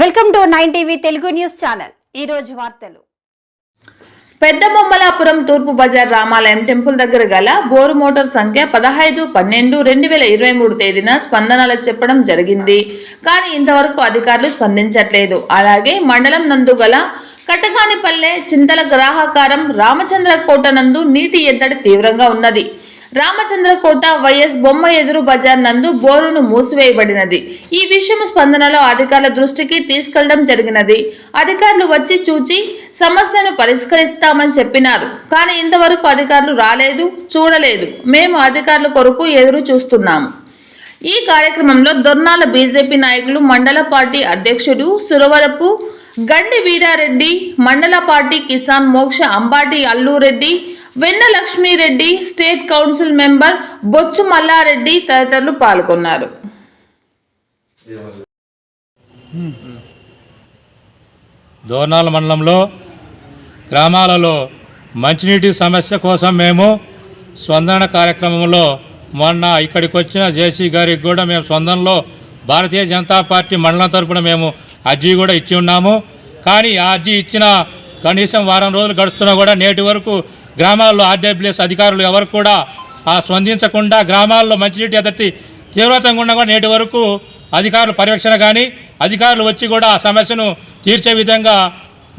Welcome to nine TV Telugu news channel. ఈ రోజు వార్తలు. పెద్ద బొమ్మలాపురం తూర్పు బజార్ రామాలయం టెంపుల్ దగ్గర గల బోరు మోటార్ సంఖ్య పదహైదు పన్నెండు రెండు వేల ఇరవై మూడు తేదీన స్పందనలు చెప్పడం జరిగింది. కానీ ఇంతవరకు అధికారులు స్పందించట్లేదు. అలాగే మండలం నందు గల కటకానిపల్లె చింతల గ్రాహకారం రామచంద్ర కోట నందు నీటి ఎద్దడి తీవ్రంగా ఉన్నది. రామచంద్ర కోట వైఎస్ బొమ్మ ఎదురు బజార్ నందు బోరును మూసివేయబడినది. ఈ విషయం స్పందనలో అధికారుల దృష్టికి తీసుకెళ్ళడం జరిగినది. అధికారులు వచ్చి చూచి సమస్యను పరిష్కరిస్తామని చెప్పినారు. కానీ ఇంతవరకు అధికారులు రాలేదు చూడలేదు. మేము అధికారుల కొరకు ఎదురు చూస్తున్నాము ఈ కార్యక్రమంలో దొర్నాల బీజేపీ నాయకులు మండల పార్టీ అధ్యక్షుడు సురవరపు గండి వీరారెడ్డి మండల పార్టీ కిసాన్ మోక్ష అంబాటి అల్లురెడ్డి వెన్న లక్ష్మీరెడ్డి స్టేట్ కౌన్సిల్ మెంబర్ బొచ్చు మల్లారెడ్డి తదితరులు పాల్గొన్నారు. దోర్నాల మండలంలో గ్రామాలలో మంచినీటి సమస్య కోసం మేము స్పందన కార్యక్రమంలో మొన్న ఇక్కడికి వచ్చిన జేసీ గారికి కూడా మేము స్పందనలో భారతీయ జనతా పార్టీ మండలం తరపున మేము అర్జీ కూడా ఇచ్చి ఉన్నాము. కానీ ఆ అర్జీ ఇచ్చిన కనీసం వారం రోజులు గడుస్తున్నా కూడా నేటి వరకు గ్రామాల్లో ఆర్డబ్ల్యూఎస్ అధికారులు ఎవరు కూడా ఆ స్పందించకుండా గ్రామాల్లో మంచినీటి ఎదటి తీవ్రతంగా ఉండగా నేటి వరకు అధికారులు పర్యవేక్షణ కానీ అధికారులు వచ్చి కూడా ఆ సమస్యను తీర్చే విధంగా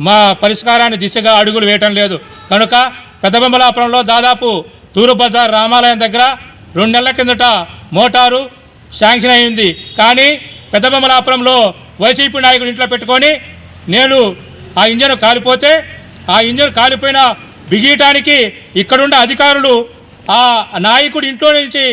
మా పరిష్కారాన్ని దిశగా అడుగులు వేయటం లేదు. కనుక పెద్దబొమ్మలాపురంలో దాదాపు తూరు బజార్ రామాలయం దగ్గర రెండు నెలల కిందట మోటారు శాంక్షన్ అయింది. కానీ పెద్దబొమ్మలాపురంలో వైసీపీ నాయకుడు ఇంట్లో పెట్టుకొని నేను ఆ ఇంజన్ కాలిపోతే ఆ ఇంజన్ కాలిపోయిన బిగీయటానికి ఇక్కడున్న అధికారులు ఆ నాయకుడి ఇంట్లో నుంచి